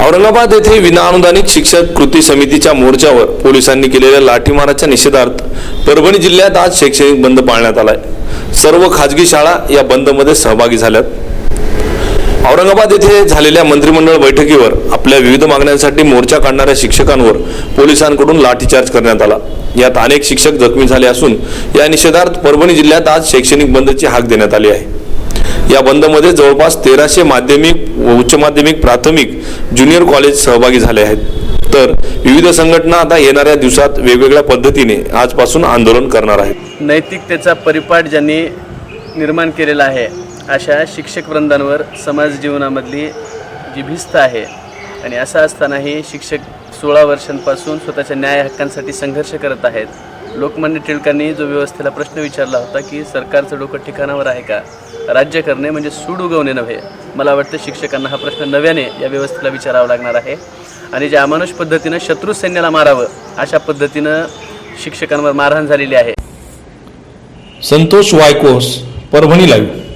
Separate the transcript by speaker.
Speaker 1: औरंगाबाद येथे विनाअनुदानित शिक्षक कृती समितीच्या मोर्चावर पोलिसांनी केलेल्या लाठीमाराच्या निषेधार्थ परभणी जिल्ह्यात आज शैक्षणिक बंद पाळण्यात आलाय. सर्व खाजगी शाळा या बंदमध्ये सहभागी झाल्यात. औरंगाबाद येथे झालेल्या मंत्रिमंडळ बैठकीवर आपल्या विविध मागण्यांसाठी मोर्चा काढणाऱ्या शिक्षकांवर पोलिसांकडून लाठीचार्ज करण्यात आला. यात अनेक शिक्षक जखमी झाले असून या निषेधार्थ परभणी जिल्ह्यात आज शैक्षणिक बंदची हाक देण्यात आली आहे. या बंदमध्ये जवळपास तेराशे माध्यमिक व उच्च माध्यमिक प्राथमिक ज्युनियर कॉलेज सहभागी झाले आहेत. तर विविध संघटना आता येणाऱ्या दिवसात वेगवेगळ्या पद्धतीने आजपासून आंदोलन करणार आहेत.
Speaker 2: नैतिकतेचा परिपाठ ज्यांनी निर्माण केलेला आहे अशा शिक्षक वृंदांवर समाज जीवनामधली जी भिस्त आहे आणि असं असतानाही शिक्षक सोळा वर्षांपासून स्वतःच्या न्याय हक्कांसाठी संघर्ष करत आहेत. लोकमान्य टिळकांनी जो व्यवस्थेला प्रश्न विचारला होता की सरकारचं डोकं ठिकाणावर आहे का? राज्य करणे म्हणजे सूड उगवणे नव्हे. मला वाटतं शिक्षकांना हा प्रश्न नव्याने या व्यवस्थेला विचारावा लागणार आहे. आणि ज्या अमानुष पद्धतीनं शत्रू सैन्याला मारावं अशा पद्धतीनं शिक्षकांवर मारहाण झालेली आहे.
Speaker 1: संतोष वायकोस परभणी लाईव्ह